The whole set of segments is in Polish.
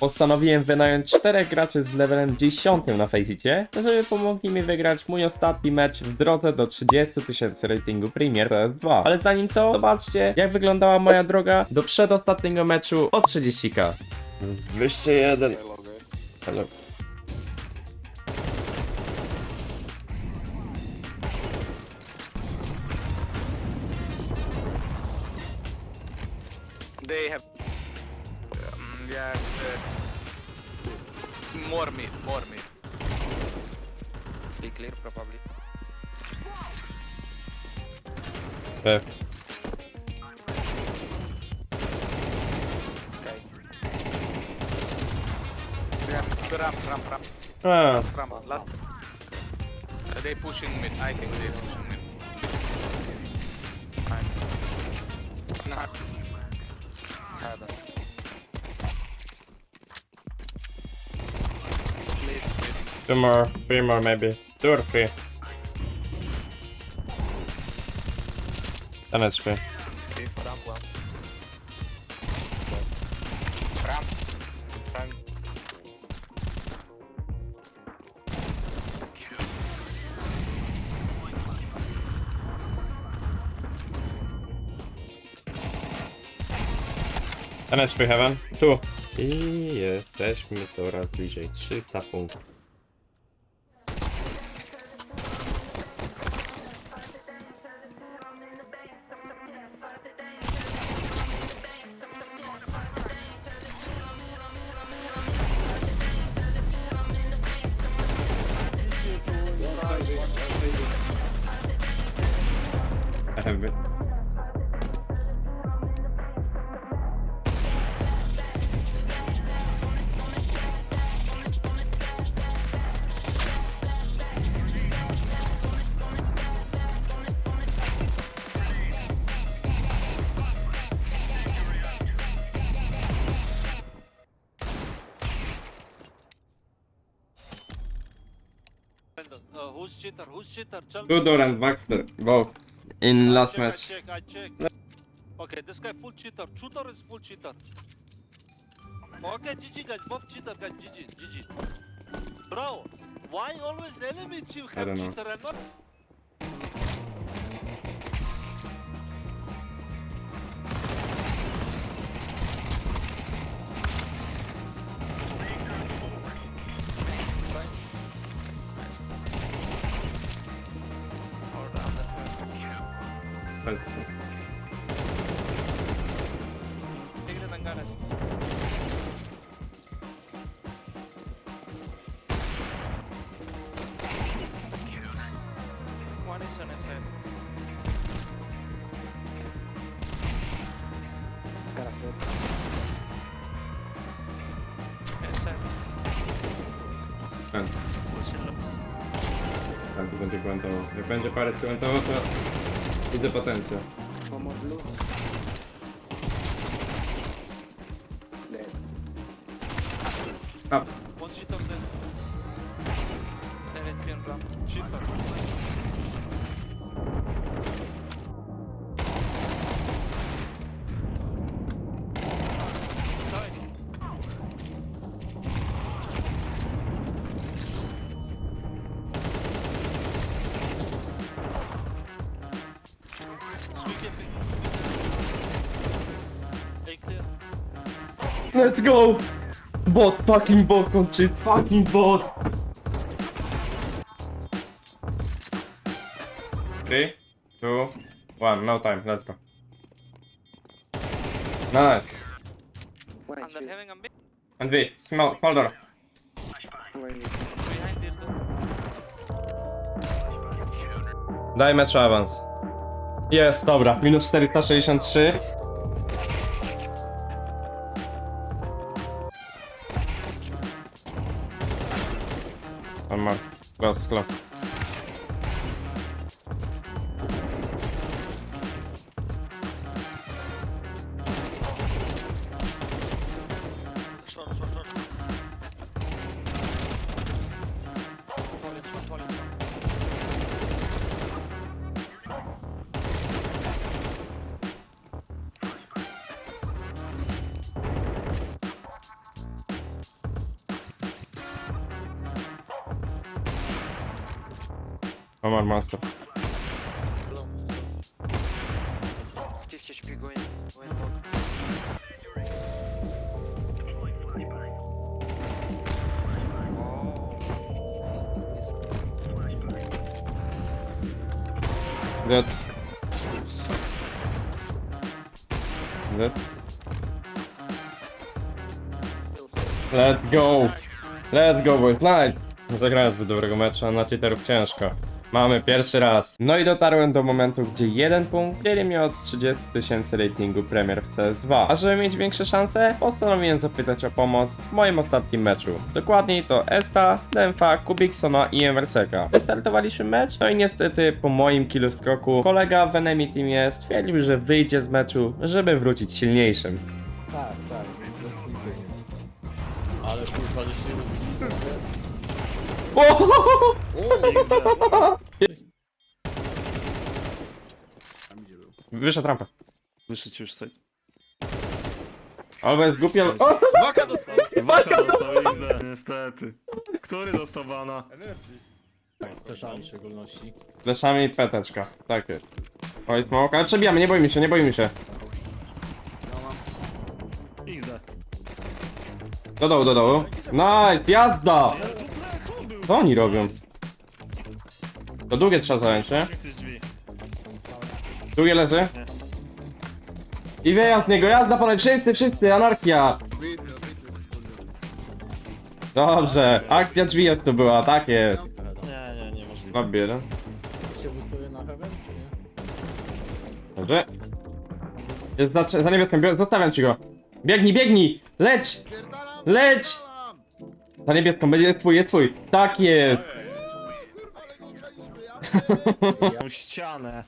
Postanowiłem wynająć czterech graczy z levelem 10 na Faceitie, żeby pomogli mi wygrać mój ostatni mecz w drodze do 30 tysięcy ratingu Premier PS2. Ale zanim to, zobaczcie jak wyglądała moja droga do przedostatniego meczu o 30k. 201. Hello. They have. Yeah. Uh, more mid, more mid. Be clear, probably. F. Okay. Ramp, ramp, ramp, ramp. A, Last ramp, last. Uh, they pushing mid. I think they pushing mid. Fine. Nah. Heaven. Two more, three more maybe. Two or three. 10 HP. Three. Ramp one. Ramp. Ramp. Ten HP Heaven. Tu. I jesteśmy coraz bliżej. 300 punktów. Who's cheater? Who's cheater? Tell me. Tudor and Baxter, both. In I last check, match. I check, I check. Okay, this guy full cheater. Shooter is full cheater. Okay, GG guys, both cheater guys, GG, GG. Bro, why always enemy you I have don't know. cheater and not? Ramp. Let's see. Take the Nanganas. One is on his side. His side. Ten, Pushing low. ten tu będzie błędował. Jak będzie parę skomentował, to widzę potencjał. Dead. Up. One then. There is been ramp. Cheater. Let's go! Bot, fucking bot, cheat, fucking bot! Three, two, one, no time, let's go. Nice. HP. having a. And B, small, small door. Behind dildo. Daj mecz awans. Jest, dobra, minus 463. more. Close, Omar Master. 50 HP going, going long. Dead. Dead. Let's go! Let's go boys, nice! Zagrałem zbyt dobrego meczu, a na cheaterów ciężko. Mamy pierwszy raz. No i dotarłem do momentu, gdzie jeden punkt dzieli mnie od 30 tysięcy ratingu Premier w CS2. A żeby mieć większe szanse, postanowiłem zapytać o pomoc w moim ostatnim meczu. Dokładniej to Esta, Demfa, Kubiksona i Emerseka. Wystartowaliśmy mecz, no i niestety po moim killu skoku kolega w enemy teamie stwierdził, że wyjdzie z meczu, żeby wrócić silniejszym. Tak, tak, bez kitu. Ale kurwa, że się Wyszedł rampę. Wyszedł już sobie. Albo jest głupi. O! Waka dostał! Waka dostał, XD. Niestety. Który dostał bana? z fleszami w szczególności. Fleszami i peteczka. Tak jest. Oj, smoke, ale przebijamy, nie boimy się, nie boimy się. XD. Do dołu, do dołu. Nice, jazda! Co oni robią? To długie trzeba zająć, nie? Ktoś drzwi. Długie leży. I wyjazd z niego, jazda panowie, wszyscy, wszyscy, anarchia! Dobrze, akcja drzwi jest tu była, tak jest. Nie, nie, nie możliwe. Dwa jeden. Się boostuje na heaven, czy nie? Dobrze. Jest za, za niebieską, zostawiam ci go. Biegnij, biegnij! Leć! Leć! Za niebieską, będzie jest twój, jest twój. Tak jest! Mam ścianę.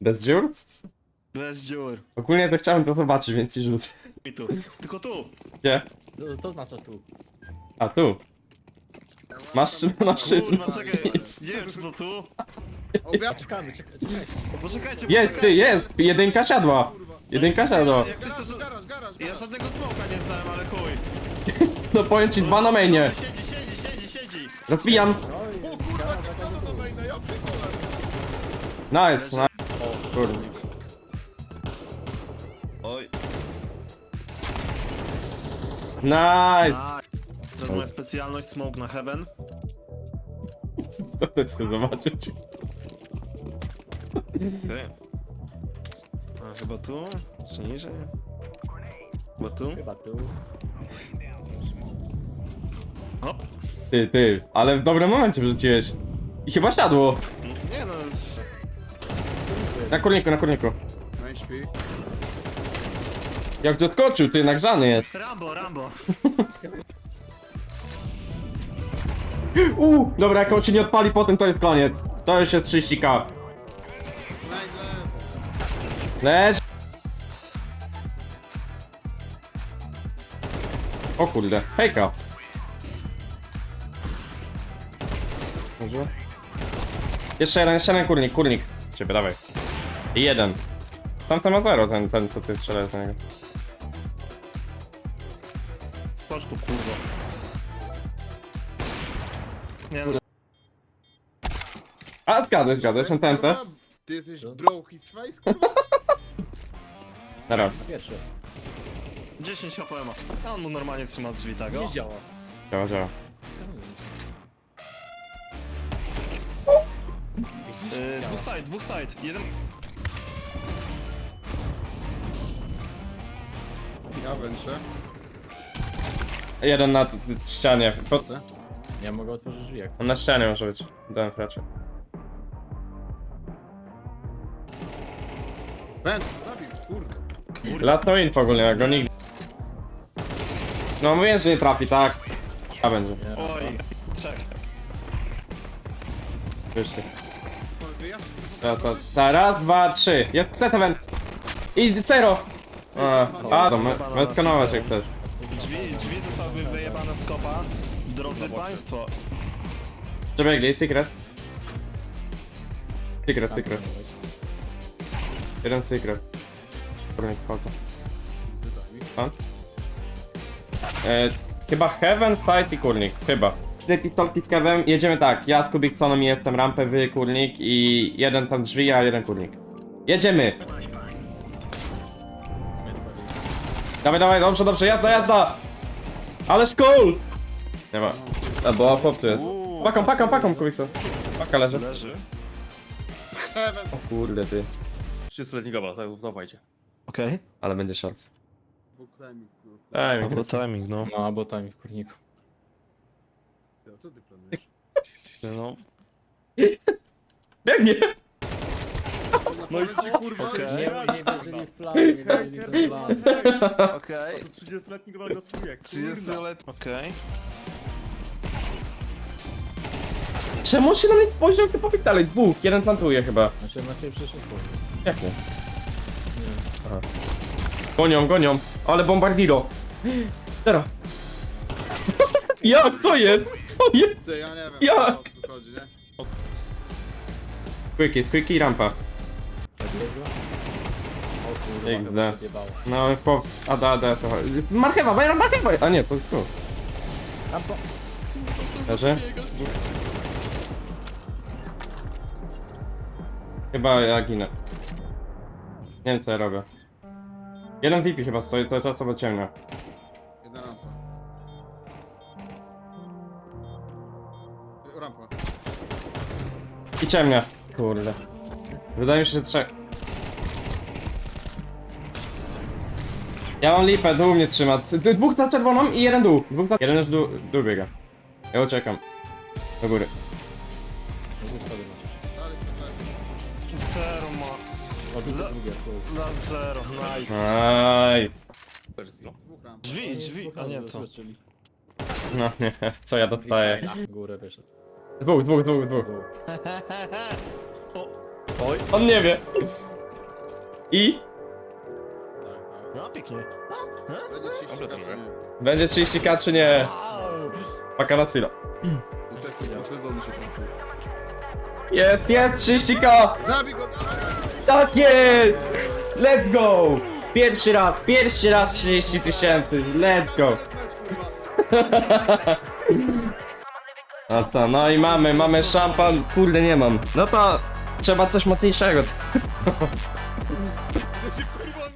Bez dziur? Bez dziur. Ogólnie to chciałem to zobaczyć, więc ci rzucę. I tu. Tylko tu. Gdzie? To, to znaczy tu. A tu. Masz. Kurwa, czekaj. Nie wiem, czy to tu. A czekamy, czekaj, czekaj. Poczekajcie, Jest, ty, poczekajcie. jest! Jedynka siadła! Jedynka siadła. Jak coś to... że- Ja żadnego smoka nie znałem, ale chuj. No powiem ci, dwa na mainie. Siedzi, siedzi, siedzi, siedzi. Rozbijam. Nice, nice. Kurde. Oj. Nice! To jest moja specjalność, smoke na heaven. To chcę zobaczyć. Okej. A chyba tu? Czy niżej? Chyba tu? Chyba tu. Hop. Ty, ty, ale w dobrym momencie wrzuciłeś. I chyba siadło. Nie no, Na kurniku, na kurniku. Jak zaskoczył, ty nagrzany jest. Rambo, Rambo. Uuu, dobra, jak on się nie odpali potem, to jest koniec. To już jest 30k. Leż. O kurde, hejka. Dobrze. Jeszcze jeden, jeszcze jeden kurnik, kurnik. Ciebie, dawaj. I jeden. Tamten ma zero, ten, ten co ty strzelasz z niego. Chodź tu, kurwa. Nie no, A, zgadłeś, zgadłeś, ten, ten, ten. Ty jesteś bro his face, kurwa? Teraz. Pierwsze. 10 HP ma. A on mu normalnie trzyma drzwi, tak? O. Nie działa. Działa, działa. Side, dwóch side. Jeden... Ja węczę. Jeden na t- ścianie. Po, Ja mogę otworzyć drzwi jak on na ścianie może być. Dałem raczej. Węcz, zabił, kurwa. Last no info ogólnie, jak go nigdy. No mówię, że nie trafi, tak. A będzie. Oj, trzech. Wyszli. Wyjazd, Teraz, to, raz, dwa, trzy. Jest set event. I zero. A, a to skanować jak chcesz. Drzwi, drzwi zostały wyjebane z kopa. Drodzy państwo, Przebiegli, secret. Secret, secret. Jeden secret. Kurnik wchodzę. Pan? E, chyba Heaven, Side i Kurnik. Chyba. Cztery pistolki z kewem. Jedziemy tak, ja z Kubiksonem jestem rampę, wy kurnik i jeden tam drzwi, a jeden kurnik. Jedziemy! Dawaj, dawaj, dobrze, dobrze, jazda, jazda! Ależ cool! Nie ma. A, bo chłop tu jest. Paką, paką, paką, Kubikson. Paka leży. Leży. O kurde ty. 30-letni goba, zaufajcie. Okej. Ale będzie szans. Daj mi, kurwa. Daj mi. Bo timing, no. No, albo tam w kurniku. Ja, Co ty planujesz? No, Biegnie! No i ci kurwa. Okej. Nie, nie wierzyli w plan, nie wierzyli w plan. okej. 30-letni goba gotuje. 30 lat. Okej. Czemu on się na mnie spojrzał, ty pobiegł dalej? Dwóch, jeden plantuje chyba. Znaczy na ciebie przyszło spojrzeć. Jak nie? Aha. Gonią, gonią. Ale bombardiro. Teraz. Jak? Co jest? Co jest? Ty, ja nie wiem, Ja. o co tu chodzi, nie? Quick jest, quick i rampa. O kurwa, XD. chyba się. No, pops, ada, ada, słuchaj. Marchewa, Bayern, marchewa! A nie, to jest tu. Leży? Chyba ja ginę. Nie wiem co ja robię. Jeden VP chyba stoi, cały czas sobie ciemnia. Rampa. I ciemnia. Kurde. Wydaje mi się, że trzech. Ja mam lipę, dół mnie trzyma. Dwóch na czerwoną i jeden dół. Dwóch na... Jeden już dół, dół biega. Ja uciekam. Do góry. Dalej, przepraszam. Zero ma. Kurwa. Na zero, nice. Aj. Dwóch ramp. Drzwi, drzwi, a nie to. No nie, co ja dostaję. Górę wyszedł. Dwóch, dwóch, dwóch, dwóch. Oj. On nie wie. I? No, pięknie. Będzie 30 Dobra, czy dobra. nie? Będzie 30k czy nie? Paka na sezonu się trafił. Jest, jest 30k! Zabij go, dawaj! Tak jest! Let's go! Pierwszy raz, pierwszy raz 30 tysięcy, let's go! A co, no i mamy, mamy szampan, kurde nie mam. No to trzeba coś mocniejszego.